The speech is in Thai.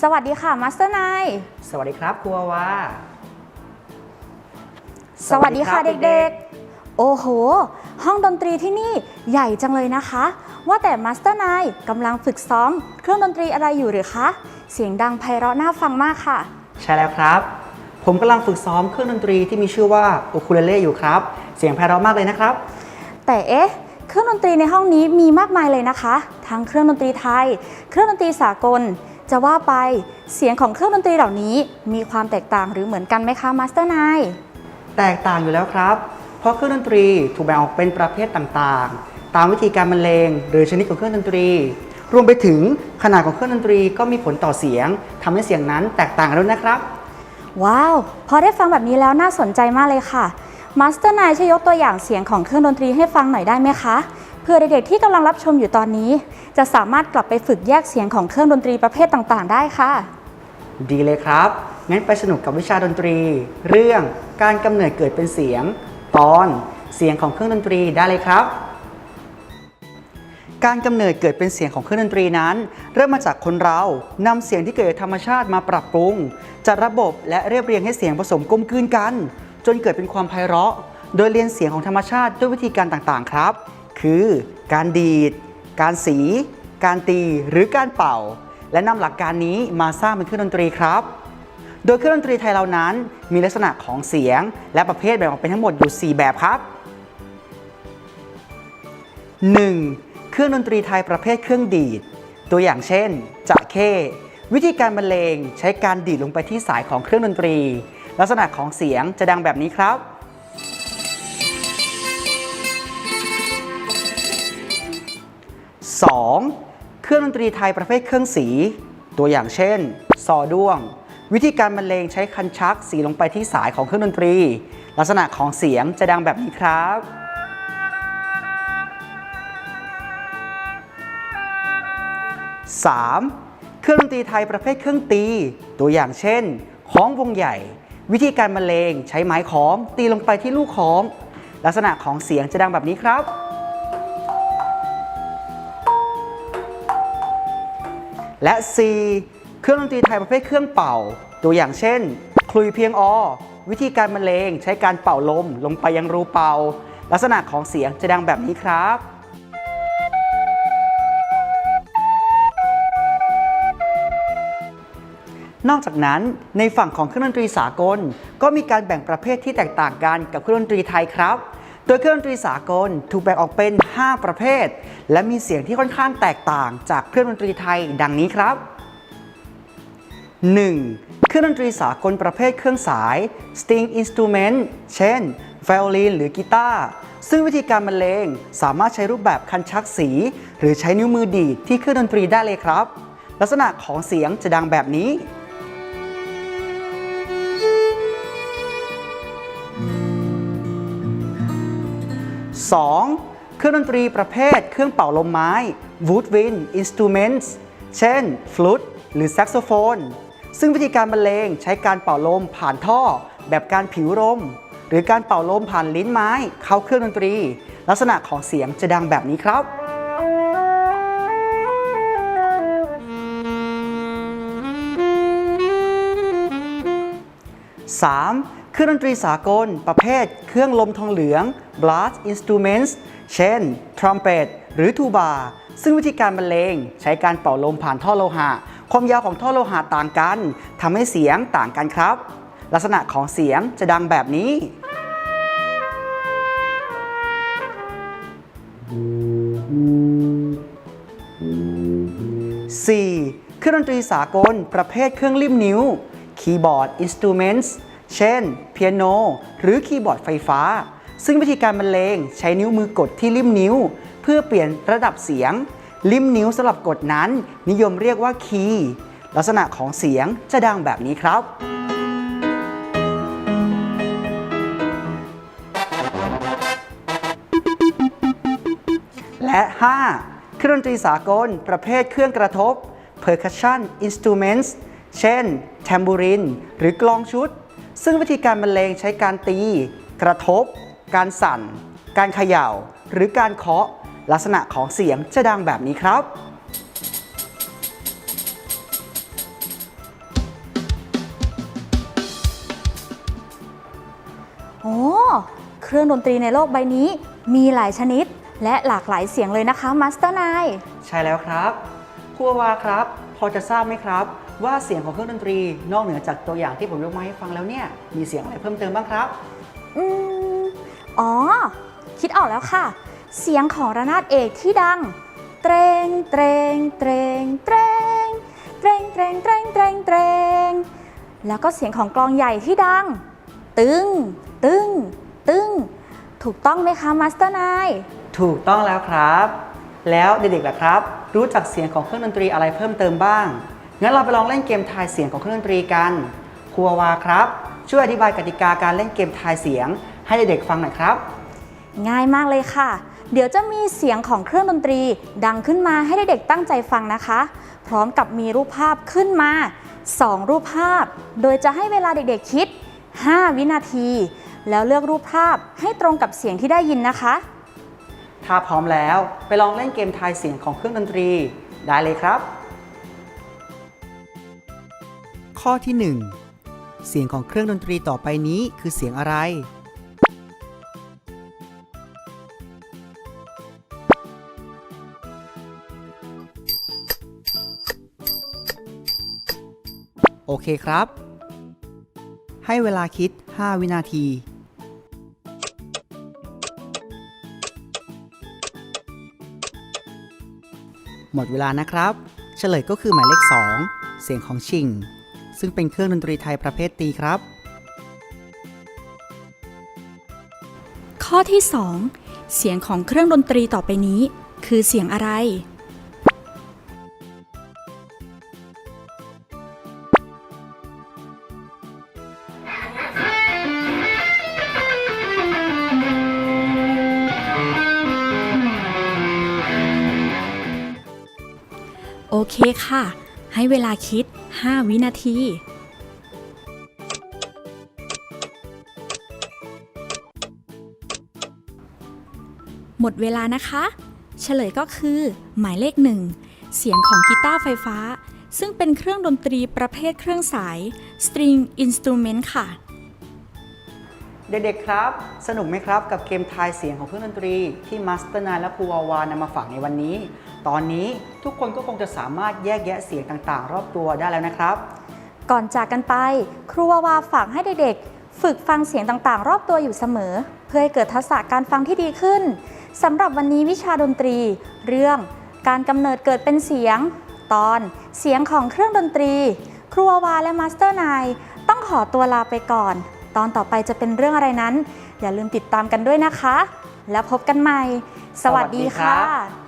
สวัสดีค่ะมาสเตอร์นายสวัสดีครับครูวาวาสวัสดีค่ะสวัสดีครับเด็กๆ โอ้โห ห้องดนตรีที่นี่ใหญ่จังเลยนะคะ ว่าแต่มาสเตอร์นายกำลังฝึกซ้อม เครื่องดนตรีอะไรอยู่หรือคะ เสียงดังไพเราะน่าฟังมากค่ะ ใช่แล้วครับ ผมกำลังฝึกซ้อมเครื่องดนตรีที่มีชื่อว่าโอคูเลเล่อยู่ครับ เสียงไพเราะมากเลยนะครับ แต่เอ๊ะเครื่องดนตรีในห้องนี้มีมากมายเลยนะคะ ทั้งเครื่องดนตรีไทย เครื่องดนตรีสากล จะว่าไปเสียงของเครื่องดนตรีเหล่านี้ มีความแตกต่างหรือเหมือนกันไหมคะมาสเตอร์นายแตกต่างอยู่แล้วครับ เพราะเครื่องดนตรีถูกแบ่งออกเป็นประเภทต่างๆ ตามวิธีการบรรเลงหรือชนิดของเครื่องดนตรี รวมไปถึงขนาดของเครื่องดนตรีก็มีผลต่อเสียงทำให้เสียงนั้นแตกต่างกันด้วยนะครับ ว้าว พอได้ฟังแบบนี้แล้วน่าสนใจมากเลยค่ะมาสเตอร์นายช่วยยกตัวอย่างเสียงของเครื่องดนตรีให้ฟังหน่อยได้ไหมคะ เพื่อเด็กๆที่กำลังรับชมอยู่ตอนนี้ จะสามารถกลับไปฝึกแยกเสียงของเครื่องดนตรีประเภทต่างๆ ได้ค่ะ ดีเลยครับ งั้นไปสนุกกับวิชาดนตรี เรื่องการกำเนิดเกิดเป็นเสียง ตอนเสียงของเครื่องดนตรีได้เลยครับ การกำเนิดเกิดเป็นเสียงของเครื่องดนตรีนั้น เริ่มมาจากคนเรานำเสียงที่เกิดจากธรรมชาติมาปรับปรุงจัดระบบและเรียบเรียงให้เสียงผสมกลมกลืนกัน จนเกิดเป็นความไพเราะ โดยเรียนเสียงของธรรมชาติด้วยวิธีการต่างๆ ครับ คือการดีด การสี การตีหรือการเป่า และนำหลักการนี้มาสร้างเป็นเครื่องดนตรีครับ โดยเครื่องดนตรีไทยเรานั้นมีลักษณะของเสียง และประเภทแบ่งออกเป็นทั้งหมดอยู่ 4 แบบครับ 1. เครื่องดนตรีไทยประเภทเครื่องดีด ตัวอย่างเช่นจะเข้วิธีการบรรเลงใช้การดีดลงไปที่สายของเครื่องดนตรี ลักษณะของเสียงจะดังแบบนี้ครับ 2. เครื่องดนตรีไทยประเภทเครื่องสี ตัวอย่างเช่น ซอด้วง วิธีการบรรเลงใช้คันชักสีลงไปที่สายของเครื่องดนตรี ลักษณะของเสียงจะดังแบบนี้ครับ 3. เครื่องดนตรีไทยประเภทเครื่องตี ตัวอย่างเช่นค้องวงใหญ่ วิธีการบรรเลงใช้ไม้ค้องตีลงไปที่ลูกค้อง ลักษณะของเสียงจะดังแบบนี้ครับ และ C เครื่องดนตรีไทยประเภทเครื่องเป่า ตัวอย่างเช่น คลุยเพียงอ วิธีการบรรเลงใช้การเป่าลมลงไปยังรูเป่า ลักษณะของเสียงจะดังแบบนี้ครับนอกจากนั้นในฝั่งของเครื่องดนตรีสากล ก็มีการแบ่งประเภทที่แตกต่างกันกับเครื่องดนตรีไทยครับ โดยเครื่องดนตรีสากลถูกแบ่งออกเป็น 5 ประเภท และมีเสียงที่ค่อนข้างแตกต่างจากเครื่องดนตรีไทยดังนี้ครับ 1. เครื่องดนตรีสากลประเภทเครื่องสาย string instrument เช่น ไวโอลินหรือกีตาร์ซึ่งวิธีการบรรเลงสามารถใช้รูปแบบคันชักสี หรือใช้นิ้วมือดีดที่เครื่องดนตรีได้เลยครับ ลักษณะของเสียงจะดังแบบนี้ 2. เครื่องดนตรีประเภทเครื่องเป่าลมไม้ woodwind instruments เช่น ฟลุตหรือแซกโซโฟน ซึ่งวิธีการบรรเลงใช้การเป่าลมผ่านท่อ แบบการผิวลม หรือการเป่าลมผ่านลิ้นไม้ เข้าเครื่องดนตรี ลักษณะของเสียงจะดังแบบนี้ครับ 3. เครื่องดนตรีสากล ประเภท เครื่องลมทองเหลือง blast instruments เช่น trumpet หรือทูบา ซึ่งวิธีการบรรเลงใช้การเป่าลมผ่านท่อโลหะ ความยาวของท่อโลหะต่างกัน ทำให้เสียงต่างกันครับ ลักษณะของเสียงจะดังแบบนี้ 4. เครื่องดนตรีสากล ประเภทเครื่องริมนิ้วคีย์บอร์ด instruments เช่น เปียโน หรือคีย์บอร์ดไฟฟ้า ซึ่งวิธีการบรรเลงใช้นิ้วมือกดที่ริมนิ้ว เพื่อเปลี่ยนระดับเสียง ริมนิ้วสำหรับกดนั้น นิยมเรียกว่าคีย์ลักษณะของเสียงจะดังแบบนี้ครับและ 5. เครื่องดนตรีสากล ประเภทเครื่องกระทบ percussion instruments เช่น แทมบูริน หรือกลองชุด ซึ่งวิธีการบรรเลงใช้การตี กระทบ การสั่น การเขย่า หรือการเคาะ ลักษณะของเสียงจะดังแบบนี้ครับโอ้เครื่องดนตรีในโลกใบนี้มีหลายชนิด และหลากหลายเสียงเลยนะคะมาสเตอร์นายใช่แล้วครับครูวาครับ พอจะทราบไหมครับ ว่าเสียงของเครื่องดนตรี นอกเหนือจากตัวอย่างที่ผมยกมาให้ฟังแล้วเนี่ยมีเสียงอะไรเพิ่มเติมบ้างครับ อืมอ๋อ คิดออกแล้วค่ะ เสียงของระนาดเอกที่ดัง เตรงเตรงเตรงเตรงเตรงเตรงเตรงเตรงเตรงแล้วก็เสียงของกลองใหญ่ที่ดัง ตึง ตึง ตึง ถูกต้องไหมคะมาสเตอร์นายถูกต้องแล้วครับ แล้วเด็กๆล่ะครับ รู้จักเสียงของเครื่องดนตรีอะไรเพิ่มเติมบ้าง งั้นเราไปลองเล่นเกมทายเสียงของเครื่องดนตรีกัน ครูวาวาครับ ช่วยอธิบายกติกาการเล่นเกมทายเสียง ให้เด็กๆฟังหน่อยครับ ง่ายมากเลยค่ะ เดี๋ยวจะมีเสียงของเครื่องดนตรี ดังขึ้นมาให้เด็กๆตั้งใจฟังนะคะ พร้อมกับมีรูปภาพขึ้นมา 2 รูปภาพ โดยจะให้เวลาเด็กๆคิด 5 วินาที แล้วเลือกรูปภาพให้ตรงกับเสียงที่ได้ยินนะคะ ถ้าพร้อมแล้วไปลองเล่นเกมทายเสียงของเครื่องดนตรี ได้เลยครับ ข้อที่ 1 เสียงของเครื่องดนตรีต่อไปนี้คือเสียงอะไร โอเคครับ ให้เวลาคิด 5 วินาทีหมดเวลานะครับ เฉลยก็คือหมายเลข 2 เสียงของชิง ซึ่งเป็นเครื่องดนตรีไทยประเภทตีครับ ข้อที่ 2 เสียงของเครื่องดนตรีต่อไปนี้ คือเสียงอะไร โอเคค่ะ ให้เวลาคิด 5 วินาที หมดเวลานะคะ เฉลยก็คือหมายเลขหนึ่งเสียงของกีตาร์ไฟฟ้า ซึ่งเป็นเครื่องดนตรีประเภทเครื่องสาย string instrument ค่ะ เด็กๆครับ สนุกไหมครับกับเกมทายเสียงของเครื่องดนตรีที่มาสเตอร์นายและครูวาวานำมาฝากในวันนี้ ตอนนี้ทุกคนก็คงจะสามารถแยกแยะเสียงต่างๆ รอบตัวได้แล้วนะครับ ก่อนจากกันไป ครูวาวาฝากให้เด็กๆ ฝึกฟังเสียงต่างๆ รอบตัวอยู่เสมอ เพื่อให้เกิดทักษะการฟังที่ดีขึ้นสำหรับวันนี้วิชาดนตรี เรื่องการกำเนิดเกิดเป็นเสียง ตอนเสียงของเครื่องดนตรี ครูวาวาและมาสเตอร์นายต้องขอตัวลาไปก่อน ตอนต่อไปจะเป็นเรื่องอะไรนั้น อย่าลืมติดตามกันด้วยนะคะ แล้วพบกันใหม่ สวัสดีสสดค่ะ